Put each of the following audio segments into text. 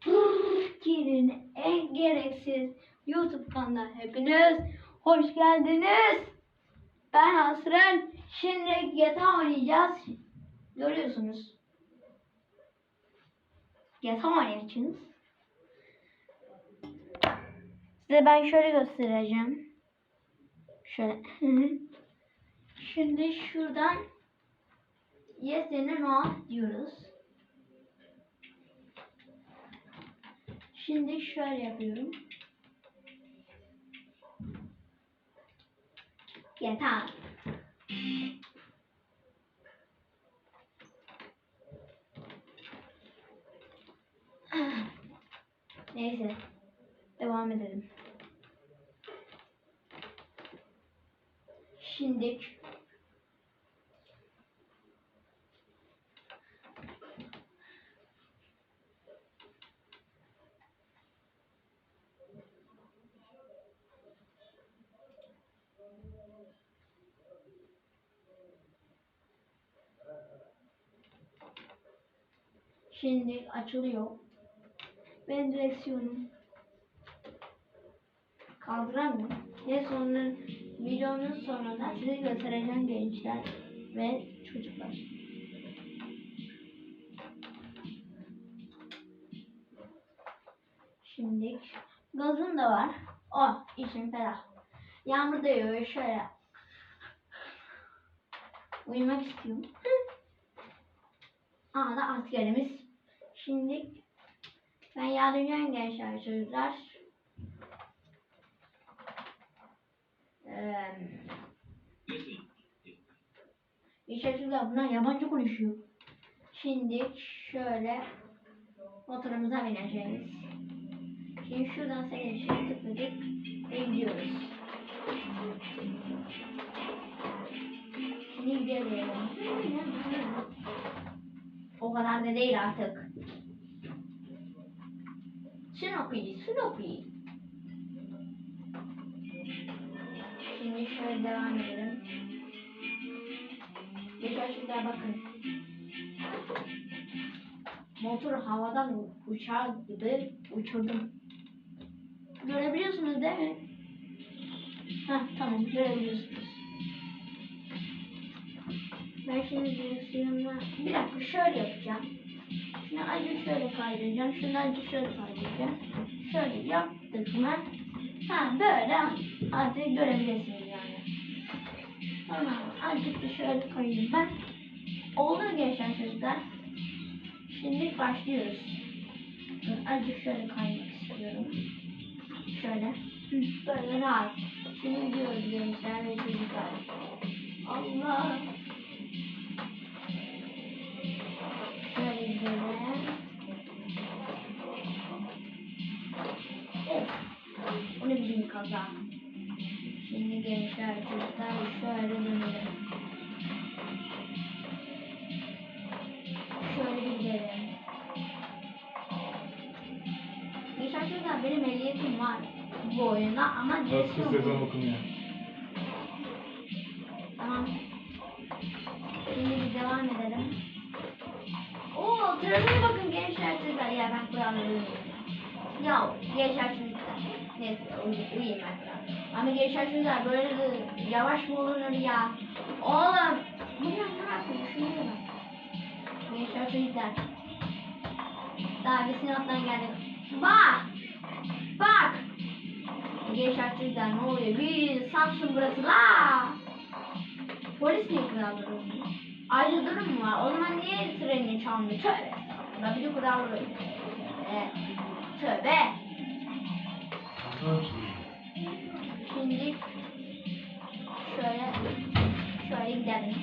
Türkiye'nin en gereksiz YouTube kanalına hepiniz hoş geldiniz. Ben Hasren. Şimdi GTA oynayacağız. Görüyorsunuz. GTA oynayacağız. Size ben şöyle göstereceğim. Şöyle. Şimdi şuradan yes no diyoruz. Şimdi şöyle yapıyorum. Yeter. Neyse. Devam edelim. Şimdi Şimdi açılıyor. Ben direksiyonum kaldıramıyorum. Ve sonra videonun sonunda size göstereceğim gençler ve çocuklar. Şimdi gazım da var. Oh içim ferah. Yağmur da yağıyor şöyle. Uyumak istiyorum. Aa da askerimiz. Şimdi ben yardımcı gençler çocuklar. Ee, işte çocuklar bunlar yabancı konuşuyor. Şimdi şöyle motorumuza bineceğiz. Şimdi şuradan için tıkladık ve gidiyoruz. Şimdi gidelim. O kadar da değil artık. Snoopy, Snoopy. Şimdi şöyle devam edelim. Geçen şurada bakın. Motor havadan uçar gibi uçurdum. Görebiliyorsunuz değil mi? Heh, tamam görebiliyorsunuz. Ben şimdi direksiyonuna bir dakika şöyle yapacağım. Şunu acı şöyle kaydıracağım. Şunu acı şöyle kaydıracağım. Şöyle yaptık mı? Ha böyle artık görebilirsiniz yani. Tamam azıcık da şöyle koyayım ben. Oldu gençler çocuklar? Şimdi başlıyoruz. Azıcık şöyle kaymak istiyorum. Şöyle. Böyle rahat. Şimdi gidiyoruz gençler ve çocuklar. Allah. Ne biçim kaza. Şimdi gençler çocuklar şöyle dönelim. Şöyle bir gidelim. Gençler çocuklar benim ehliyetim var bu oyunda ama Eski direksiyon sezon okunuyor. Çocuklar. Neyse uy- uyuyayım ben. Ama gençler çocuklar böyle de yavaş mı olunur ya? Oğlum. Bu ne ne yapıyor? Şunu bak. Gençler çocuklar. Daha bir sınıftan geldik. Bak. Bak. Gençler çocuklar ne oluyor? Bir Samsun burası la. Polis kuralları uymuyor? Ayrıca durum mu var? O zaman niye treni çalmıyor? Tövbe. Ben bir de kuralları uymuyor. Tövbe. Şimdi şöyle şöyle gidelim.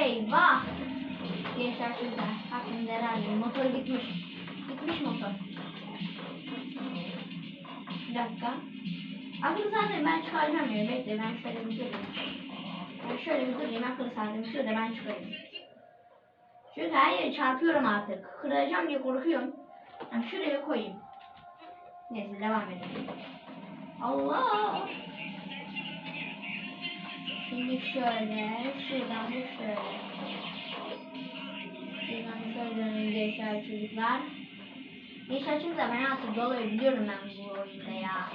Eyvah. Gençler çocuklar. Hakkında herhalde motor gitmiş. Gitmiş motor. Bir dakika. Akıl zaten ben çıkaracağım ya. Bekle ben şöyle bir durayım. Ben şöyle bir durayım. Akıl zaten şurada ben çıkarayım. Çünkü her yere çarpıyorum artık. Kıracağım diye korkuyorum. Ha, şuraya koyayım. Neyse devam edelim. Allah! Şimdi şöyle, şuradan bu şöyle. Şuradan şöyle dönün gençler çocuklar. Gençler çocuklar ben artık dolayı biliyorum ben bu oyunda ya.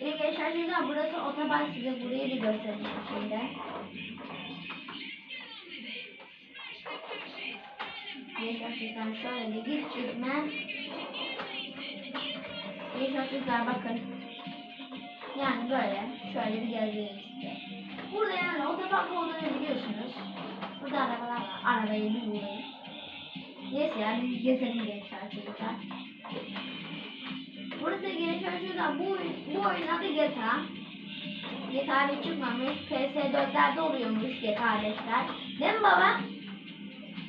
Bir de gençler çocuklar burası otoban size burayı da göstereceğim şimdi. Çocuklar şöyle gitmem. Gençler çocuklar bakın. Yani böyle. Şöyle bir gezdireyim size. Burada yani otopark olduğunu biliyorsunuz. Burada arabalar var. Arabayı bir vurayım. Neyse yani bir gezelim gençler çocuklar. Burası gençler çocuklar. Bu, bu oyun adı GTA. GTA 5 çıkmamış. PS4'lerde oluyormuş GTA 5'ler. Değil mi baba?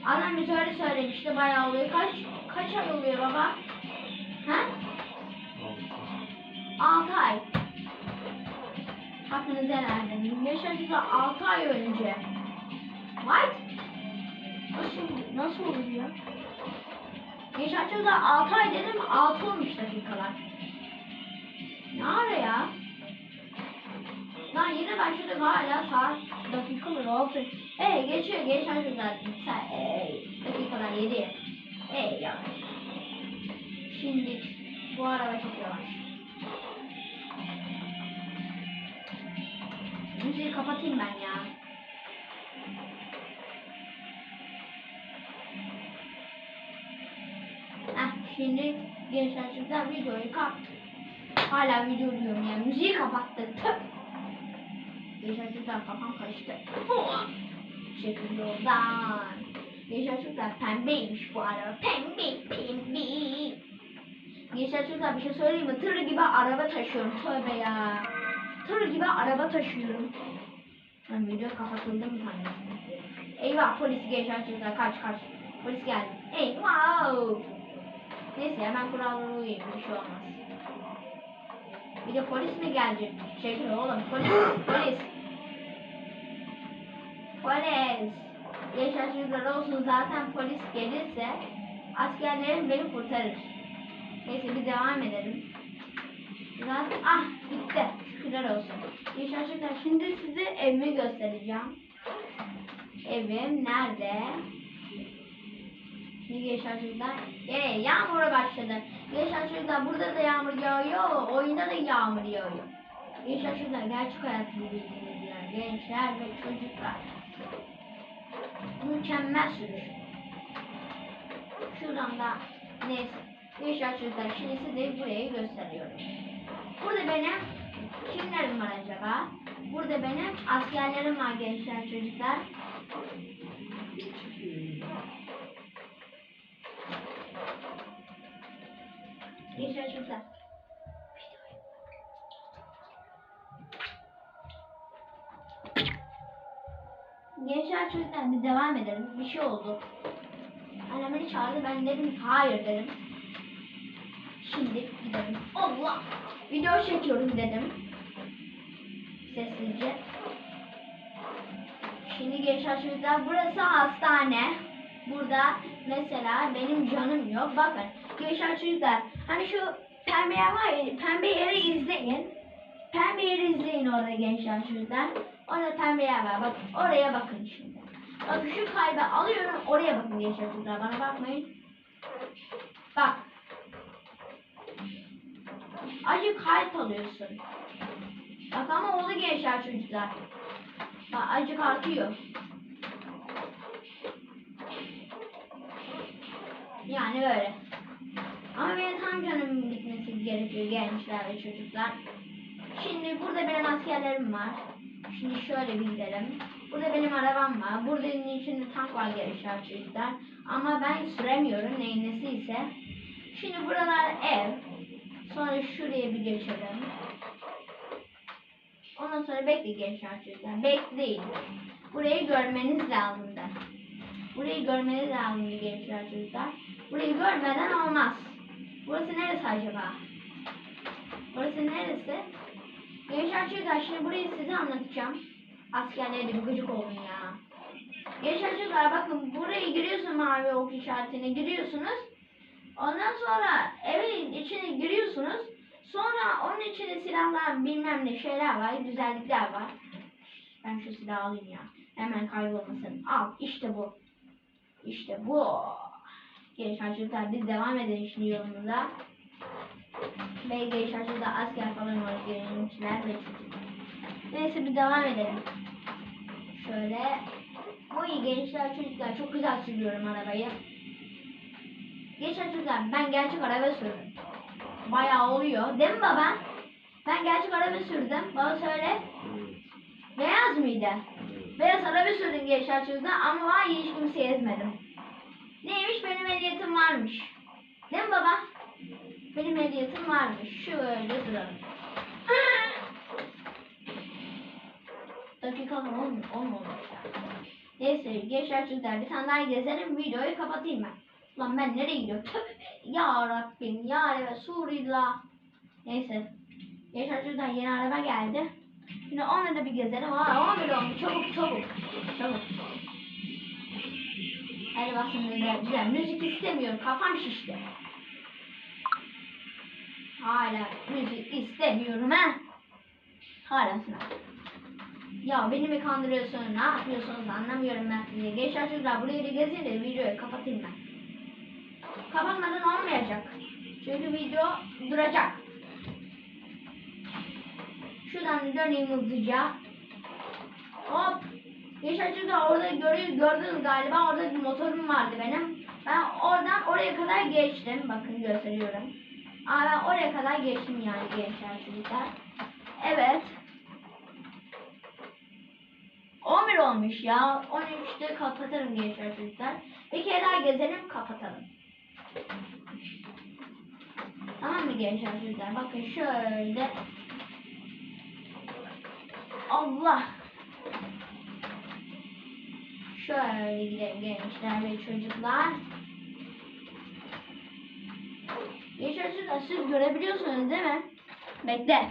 Adam bize öyle söylemişti. Bayağı oluyor. Kaç kaç ay oluyor baba? Ha? 6 ay. Hakkınızı helal edin. Yaşadıkça 6 ay önce. What? Nasıl, nasıl olur ya? Yaşadıkça 6 ay dedim 6 olmuş dakikalar. Ne ara ya? Lan yine başladık hala saat dakikalar oldu. Ee geçiyor geçen güzel. Ee, dakikalar 7. Ee ya. Şimdi bu araba çok yavaş. Müziği kapatayım ben ya. Heh, şimdi gençler çocuklar videoyu kaptı. Hala video diyorum ya. Müziği kapattı. Tüh. Gençler çocuklar kafam karıştı. Şekil yoldan. Gençler çocuklar pembeymiş bu araba. Pembe pembe. Gençler çocuklar bir şey söyleyeyim mi? Tır gibi araba taşıyorum. Tövbe ya. Tır gibi araba taşıyorum. Ben video kapatıldı mı sanıyorum. Eyvah polis gençler çocuklar kaç kaç. Polis geldi. Eyvah. Neyse hemen kurallara uyuyayım bir şey olmaz. Bir de polis mi gelecek? Şey oğlum polis polis. Polis. Çocuklar olsun zaten polis gelirse askerlerim beni kurtarır. Neyse bir devam edelim. Zaten ah bitti. Şükürler olsun. Çocuklar şimdi size evimi göstereceğim. Evim nerede? Şimdi çocuklar. Ee, yağmura başladı. Çocuklar burada da yağmur yağıyor. Oyunda da yağmur yağıyor. Çocuklar gerçek hayat gibi bildiğiniz yer. Gençler ve çocuklar. Mükemmel sürüş. Şuradan da neyse. Gençler çocuklar şimdi size burayı gösteriyorum. Burada benim kimlerim var acaba? Burada benim askerlerim var gençler çocuklar. Gençler çocuklar. Gençler çocuklar bir devam edelim. Bir şey oldu. Annem beni çağırdı. Ben dedim hayır dedim. Şimdi gidelim. Allah! Video çekiyorum dedim. Sessizce. Şimdi gençler çocuklar burası hastane. Burada mesela benim canım yok. Bakın gençler çocuklar hani şu pembe yer var ya pembe yeri izleyin. Pembe yeri izleyin orada gençler çocuklar. Orada pembe yer var. Bakın oraya bakın şimdi. Bakın şu kalbi alıyorum oraya bakın gençler çocuklar. Bana bakmayın. Bak. Acı kalp alıyorsun. Bak ama oldu gençler çocuklar. Bak acık artıyor. Yani böyle. Ama benim tam canımın gitmesi gerekiyor gençler ve çocuklar. Şimdi burada benim askerlerim var. Şimdi şöyle bir gidelim. Burada benim arabam var. Burada içinde tank var gençler çocuklar. Ama ben süremiyorum neyin nesi ise. Şimdi buralar ev. Sonra şuraya bir geçelim. Ondan sonra bekle gençler çocuklar. Bekleyin. Burayı görmeniz lazım da. Burayı görmeniz lazım gençler çocuklar. Burayı görmeden olmaz. Burası neresi acaba? Burası neresi? Gençler çocuklar şimdi burayı size anlatacağım. Askerlere de bir gıcık olun ya. Gençler çocuklar bakın buraya giriyorsun mavi ok işaretine giriyorsunuz. Ondan sonra evin içine giriyorsunuz. Sonra onun içinde silahlar bilmem ne şeyler var, güzellikler var. Ben şu silahı alayım ya. Hemen kaybolmasın. Al işte bu. İşte bu. Gençler çocuklar biz devam edelim şimdi yolumuza. Gençler çocuklar asker falan var gençler ve çocuklar. Neyse bir devam edelim. Şöyle. Oy gençler çocuklar çok güzel sürüyorum arabayı. Gençler çocuklar ben gerçek araba sürdüm. Bayağı oluyor. Değil mi baba? Ben gerçek araba sürdüm. Baba söyle. Beyaz mıydı? Beyaz araba sürdüm gençler çocuklar ama hiç kimseyi ezmedim. Neymiş benim ehliyetim varmış. Değil mi baba? Benim ehliyetim varmış. Şöyle duralım. Dakikalar olmuyor, olmamış ya. Neyse gençler çocuklar bir tane daha gezelim videoyu kapatayım ben. Lan ben nereye gidiyorum? Ya Rabbim ya Resulillah. Neyse. Gençler çocuklar yeni araba geldi. Şimdi onunla da bir gezelim. Aa 11 olmuş çabuk çabuk. Çabuk. Hadi bak şimdi de güzel. Müzik istemiyorum. Kafam şişti. Hala müzik istemiyorum ha. Hala sınav. Ya beni mi kandırıyorsun? Ne yapıyorsunuz? Anlamıyorum ben sizi. Gençler çocuklar burayı da gezin de videoyu kapatayım ben. Kapatmadan olmayacak. Çünkü video duracak. Şuradan döneyim hızlıca. Hop. Gençler çocuklar orada görüyor, gördünüz galiba. Orada bir motorum vardı benim. Ben oradan oraya kadar geçtim. Bakın gösteriyorum. Aa, ben oraya kadar geçtim yani gençler çocuklar. Evet. 11 olmuş ya. 13'te kapatırım gençler çocuklar. Bir kere daha gezelim kapatalım. Tamam mı gençler çocuklar? Bakın şöyle. Allah. Şöyle gidelim gençler ve çocuklar. Gençler çocuklar siz görebiliyorsunuz değil mi? Bekle.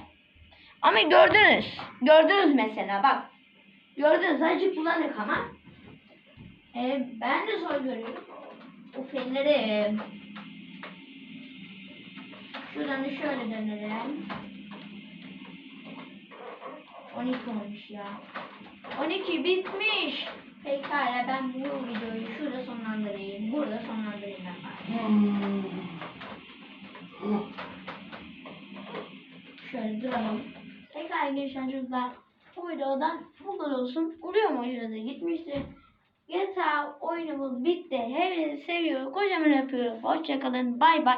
Ama gördünüz. Gördünüz mesela bak. Gördünüz azıcık bulanık ama. Ee, ben de zor görüyorum. O fenleri. Şuradan da şöyle dönelim. 12 olmuş ya. 12 bitmiş. Pekala ben bu videoyu şurada sonlandırayım. Burada sonlandırayım ben bari. Duralım. Tekrar geçen çocuklar bu videodan bu kadar olsun. Mu hoşunuza gitmiştir. GTA oyunumuz bitti. Hepinizi seviyorum. Kocaman öpüyorum. Hoşçakalın. Bay bay.